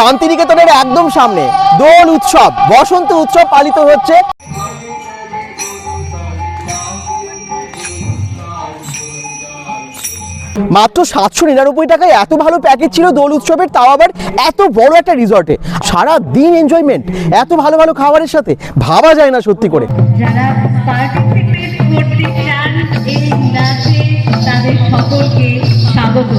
শান্তিনিকেতনের একদম সামনে দোল উৎসব, বসন্ত উৎসব পালিত হচ্ছে। মাত্র সাতশো নিরানব্বই টাকায় এত ভালো প্যাকেজ ছিল দোল উৎসবের, তাও আবার এত বড় একটা রিসর্টে সারা দিন এনজয়মেন্ট এত ভালো ভালো খাবারের সাথে ভাবা যায় না সত্যি করে। স্বাগত।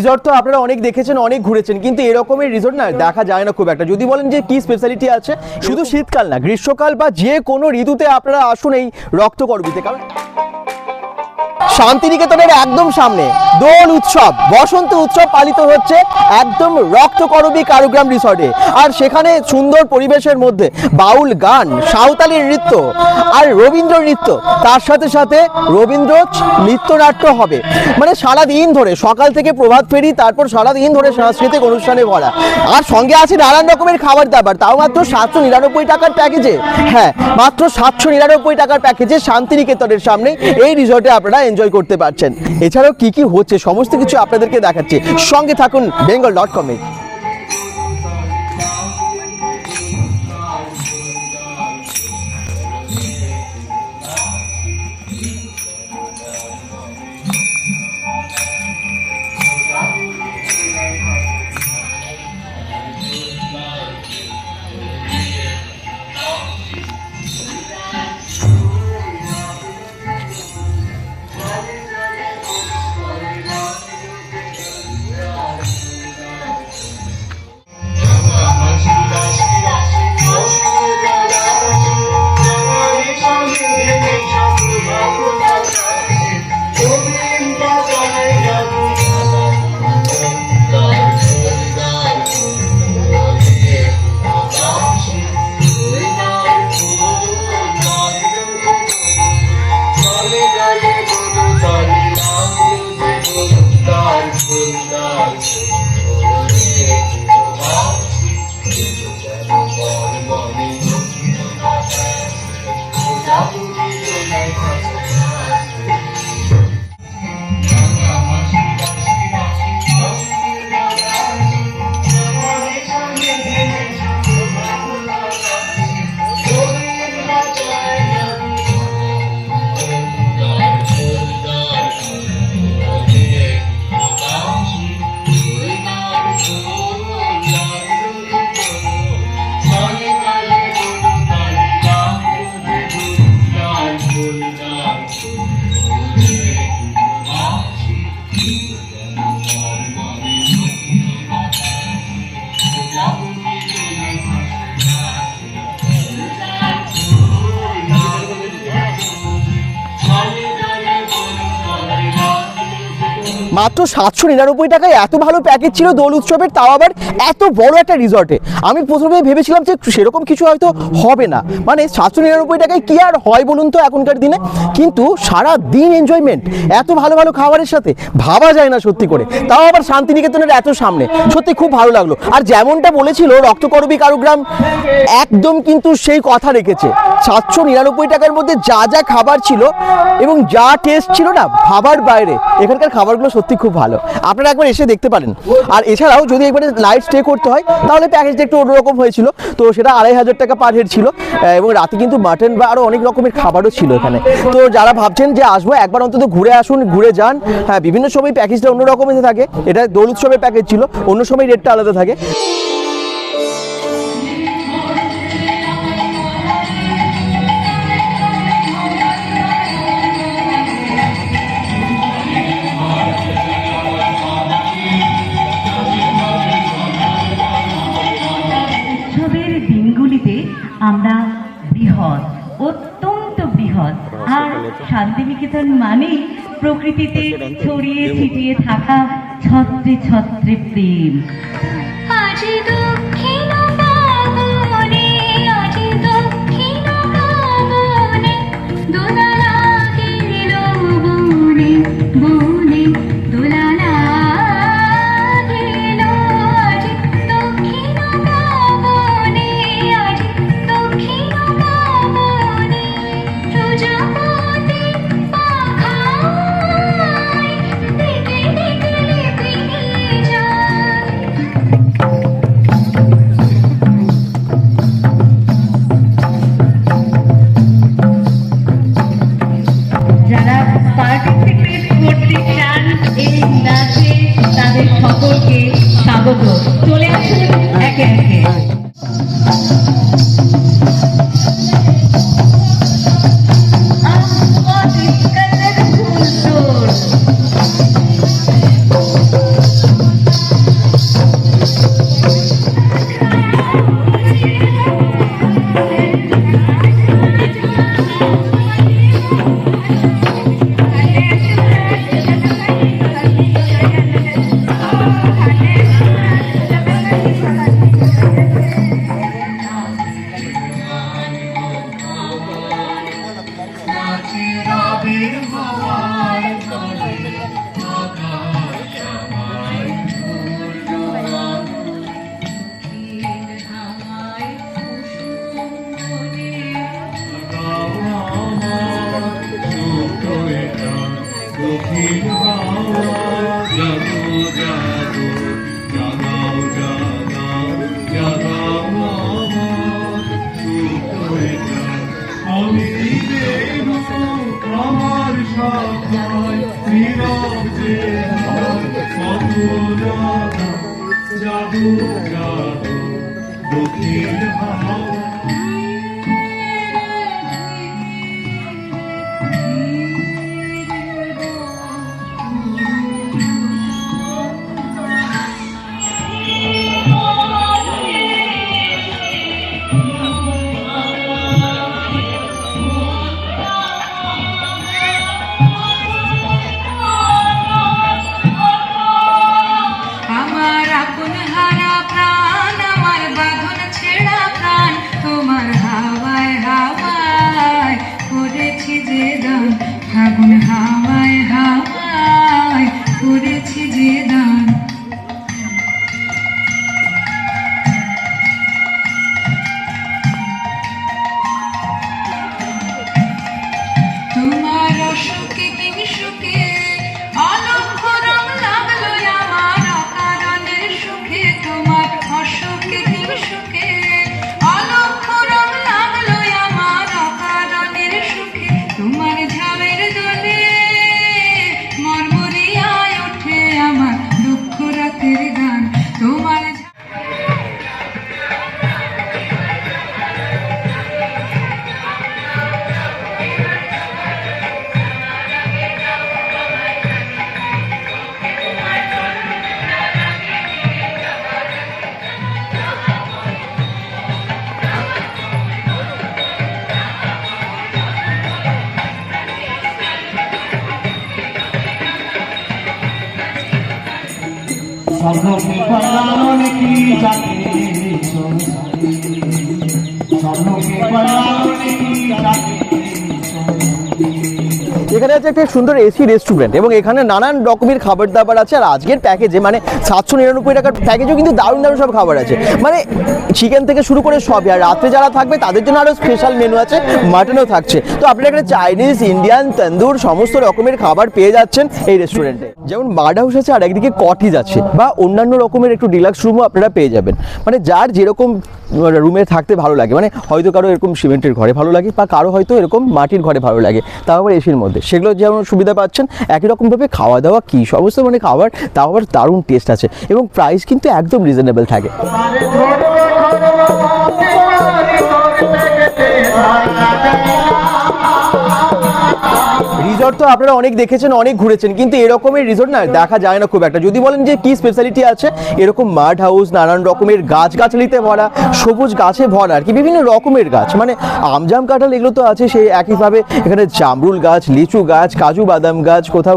রিসর্ট তো আপনারা অনেক দেখেছেন, অনেক ঘুরেছেন, কিন্তু এরকমের রিসর্ট না দেখা যায় না খুব একটা। যদি বলেন যে কি স্পেশালিটি আছে, শুধু শীতকাল না, গ্রীষ্মকাল বা যে কোনো ঋতুতে আপনারা আসুন এই রক্তকরবিতে কারণ শান্তিনিকেতনের একদম সামনে দোল উৎসব, বসন্ত উৎসব পালিত হচ্ছে একদম রক্তকরবী কারুগ্রাম রিসর্টে। আর সেখানে সুন্দর পরিবেশের মধ্যে বাউল গান সাঁওতালি নৃত্য আর রবীন্দ্র নৃত্য। তার সাথে সাথে রবীন্দ্র নৃত্যনাট্য হবে। মানে সারা দিন ধরে সকাল থেকে প্রভাত ফেরি, তারপর সারা দিন ধরে সাংস্কৃতিক অনুষ্ঠানে ভরা। আর সঙ্গে আছে নানান রকমের খাবার দাবার, তাও মাত্র সাতশো নিরানব্বই টাকার প্যাকেজে। হ্যাঁ মাত্র সাতশো নিরানব্বই টাকার প্যাকেজে শান্তিনিকেতনের সামনে এই রিসর্টে আপনারা এনজয় করতে পারছেন। এছাড়াও কি কি হচ্ছে সমস্ত কিছু আপনাদেরকে দেখাচ্ছে। সঙ্গে থাকুন বেঙ্গল ডট কমে Krishna. মাত্র সাতশো নিরানব্বই টাকায় এত ভালো প্যাকেজ ছিল দোল উৎসবের, তাও আবার এত বড় একটা রিসর্টে আমি প্রথমে ভেবেছিলাম যে সেরকম কিছু হয়তো হবে না। মানে সাতশো নিরানব্বই টাকায় কি আর হয় বলুন তো এখনকার দিনে? কিন্তু সারা দিন এনজয়মেন্ট এত ভালো ভালো খাবারের সাথে ভাবা যায় না সত্যি করে। তাও আবার শান্তিনিকেতনের এত সামনে। সত্যি খুব ভালো লাগল। আর যেমনটা বলেছিল রক্তকরবী কারুগ্রাম, একদম কিন্তু সেই কথা রেখেছে। সাতশো নিরানব্বই টাকার মধ্যে যা যা খাবার ছিল এবং যা টেস্ট ছিল না, ভাবার বাইরে। এখানকার খাবারগুলো সত্যি খুব ভালো। আপনারা একবার এসে দেখতে পারেন। আর এছাড়াও যদি একবারে নাইট স্টে করতে হয়, তাহলে প্যাকেজটা একটু অন্যরকম হয়েছিল। তো সেটা আড়াই হাজার টাকা পার হেড ছিল। এবং রাতে কিন্তু মাটন বা আরও অনেক রকমের খাবারও ছিল এখানে। তো যারা ভাবছেন যে আসব, একবার অন্তত ঘুরে আসুন, ঘুরে যান। হ্যাঁ বিভিন্ন সময় প্যাকেজটা অন্যরকম থাকে। এটা দোল উৎসবের প্যাকেজ ছিল, অন্য সময় রেটটা আলাদা থাকে। শান্তিনিকেতন মানেই প্রকৃতিতে ছড়িয়ে ছিটিয়ে থাকা ছত্রে ছত্রে প্রেম। যারা পার্টিসিপেট করতে চান এই নাচে তাদের সকলকে স্বাগত। চলে আসুন একে একে। স্বর্ণকে পালানো কি জাতি? স্বর্ণকে পালানো কি জানে এখানে আছে একটা সুন্দর এসি রেস্টুরেন্ট এবং এখানে নানান রকমের খাবার দাবার আছে আর আজকের প্যাকেজে মানে সাতশো নিরানব্বই টাকার প্যাকেজেও কিন্তু দারুণ দারুণ সব খাবার আছে। মানে চিকেন থেকে শুরু করে সবই, আর রাত্রে যারা থাকবে তাদের জন্য আরও স্পেশাল মেনু আছে মাটনও থাকছে। তো আপনারা এখানে চাইনিজ ইন্ডিয়ান তন্দুর সমস্ত রকমের খাবার পেয়ে যাচ্ছেন এই রেস্টুরেন্টে যেমন বার্ড হাউস আছে আর একদিকে কটিজ আছে বা অন্যান্য রকমের একটু ডিলাক্স রুমও আপনারা পেয়ে যাবেন। মানে যার যেরকম রুমে থাকতে ভালো লাগে। মানে হয়তো কারও এরকম সিমেন্টের ঘরে ভালো লাগে বা কারও হয়তো এরকম মাটির ঘরে ভালো লাগে, তাও আবার এসির মধ্যে। সেগুলো যেমন সুবিধা পাচ্ছেন, একই রকমভাবে খাওয়া দাওয়া কী সমস্ত মানে খাবার, তাও আবার দারুণ টেস্ট আছে। এবং প্রাইস কিন্তু একদম রিজনেবল থাকে। রিসর্ট তো আপনারা অনেক দেখেছেন, অনেক ঘুরেছেন, কিন্তু এরকমের রিসর্ট না, দেখা যায় না খুব একটা। যদি বলেন যে কি স্পেশালিটি আছে, এরকম মাড হাউস নানান রকমের গাছ গাছালিতে ভরা, সবুজ গাছে ভরা আর কি, বিভিন্ন রকমের গাছ মানে আমজাম কাঁঠাল এগুলো তো আছে, সেই একইভাবে এখানে জামরুল গাছ, লিচু গাছ, কাজু বাদাম গাছ, কোথাও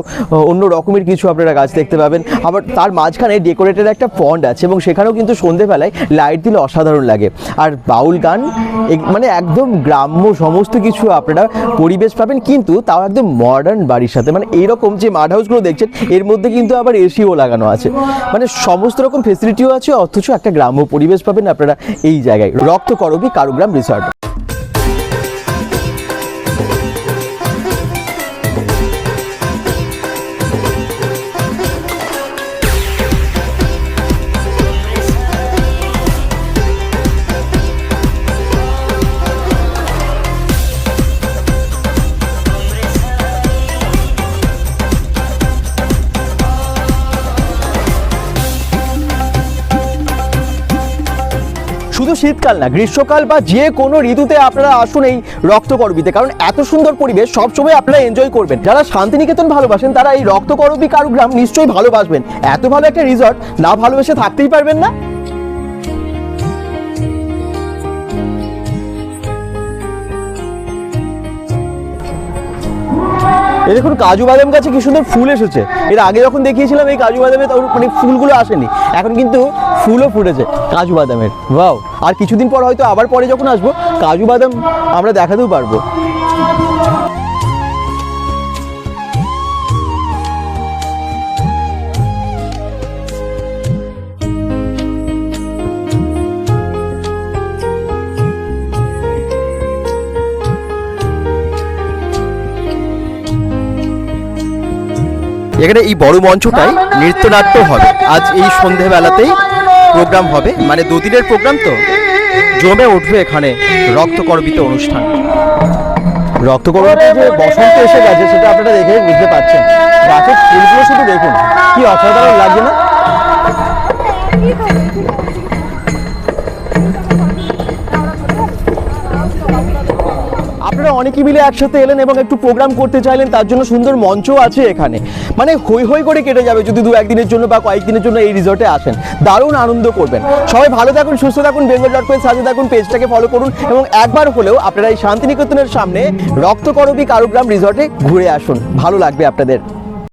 অন্য রকমের কিছু আপনারা গাছ দেখতে পাবেন। আবার তার মাঝখানে ডেকোরেটেড একটা পন্ড আছে এবং সেখানেও কিন্তু সন্ধেবেলায় লাইট দিলে অসাধারণ লাগে। আর বাউল গান মানে একদম গ্রাম্য সমস্ত কিছু আপনারা পরিবেশ পাবেন, কিন্তু তাও একদম মডার্ন বাড়ির সাথে। মানে এইরকম যে মাড হাউসগুলো দেখছেন, এর মধ্যে কিন্তু আবার এসিও লাগানো আছে। মানে সমস্ত রকম ফেসিলিটিও আছে, অথচ একটা গ্রাম্য পরিবেশ পাবেন আপনারা এই জায়গায়। রক্ত করবি কারুগ্রাম রিসর্ট শুধু শীতকাল না, গ্রীষ্মকাল বা যে কোনো ঋতুতে আপনারা আসুন এই রক্তকরবীতে। কারণ এত সুন্দর পরিবেশ সবসময় আপনারা এনজয় করবেন। যারা শান্তিনিকেতন ভালোবাসেন, তারা এই রক্তকরবী কারুগ্রাম নিশ্চয়ই ভালোবাসবেন। এত ভালো একটা রিসর্ট না ভালোবেসে থাকতেই পারবেন না। এই দেখুন, কাজু বাদাম গাছে কি সুন্দর ফুল এসেছে। এর আগে যখন দেখিয়েছিলাম এই কাজু বাদামে তখন মানে ফুলগুলো আসেনি। এখন কিন্তু ফুলও ফুটেছে কাজু বাদামের। বাও আর কিছুদিন পর হয়তো আবার পরে যখন আসব, কাজু বাদাম আমরা দেখাতেও পারব। এখানে এই বড় মঞ্চটাই নৃত্যনাট্য হবে। আজ এই সন্ধেবেলাতেই প্রোগ্রাম হবে। মানে দুদিনের প্রোগ্রাম তো। জমে উঠবে এখানে রক্তকরবিত অনুষ্ঠান। রক্তকরবিতে যে বসন্ত এসে গেছে, সেটা আপনারা দেখে বুঝতে পারছেন। গাছের ফুলগুলো শুধু দেখুন। কি অসাধারণ লাগছে না? আপনারা অনেকে মিলে একসাথে এলেন এবং একটু প্রোগ্রাম করতে চাইলেন, তার জন্য সুন্দর মঞ্চও আছে এখানে। মানে হই হই করে কেটে যাবে যদি দু একদিনের জন্য বা কয়েকদিনের জন্য এই রিসর্টে আসেন। দারুণ আনন্দ করবেন। সবাই ভালো থাকুন, সুস্থ থাকুন বেঙ্গল ডট কম সাথে থাকুন পেজটাকে ফলো করুন এবং একবার হলেও আপনারা এই শান্তিনিকেতনের সামনে রক্তকরবী কারুগ্রাম রিসর্টে ঘুরে আসুন। ভালো লাগবে আপনাদের।